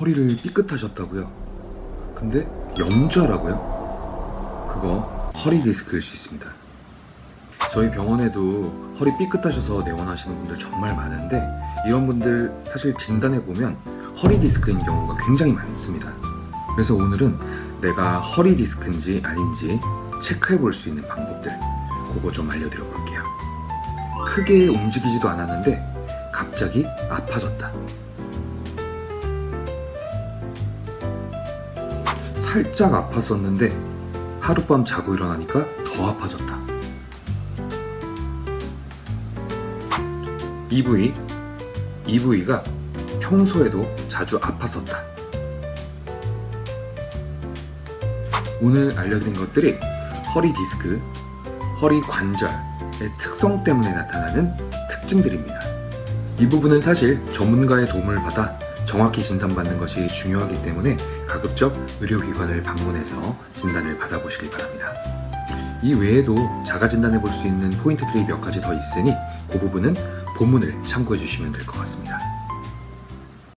허리를 삐끗하셨다고요? 근데 영좌라고요? 그거 허리 디스크일 수 있습니다. 저희 병원에도 허리 삐끗하셔서 내원하시는 분들 정말 많은데 이런 분들 사실 진단해 보면 허리 디스크인 경우가 굉장히 많습니다. 그래서 오늘은 내가 허리 디스크인지 아닌지 체크해 볼 수 있는 방법들 그거 좀 알려드려 볼게요. 크게 움직이지도 않았는데 갑자기 아파졌다. 살짝 아팠었는데 하룻밤 자고 일어나니까 더 아파졌다. 이 부위, 이 부위가 평소에도 자주 아팠었다. 오늘 알려드린 것들이 허리 디스크, 허리 관절의 특성 때문에 나타나는 특징들입니다. 이 부분은 사실 전문가의 도움을 받아 정확히 진단받는 것이 중요하기 때문에 가급적 의료기관을 방문해서 진단을 받아보시길 바랍니다. 이 외에도 자가 진단해 볼 수 있는 포인트들이 몇 가지 더 있으니 그 부분은 본문을 참고해 주시면 될 것 같습니다.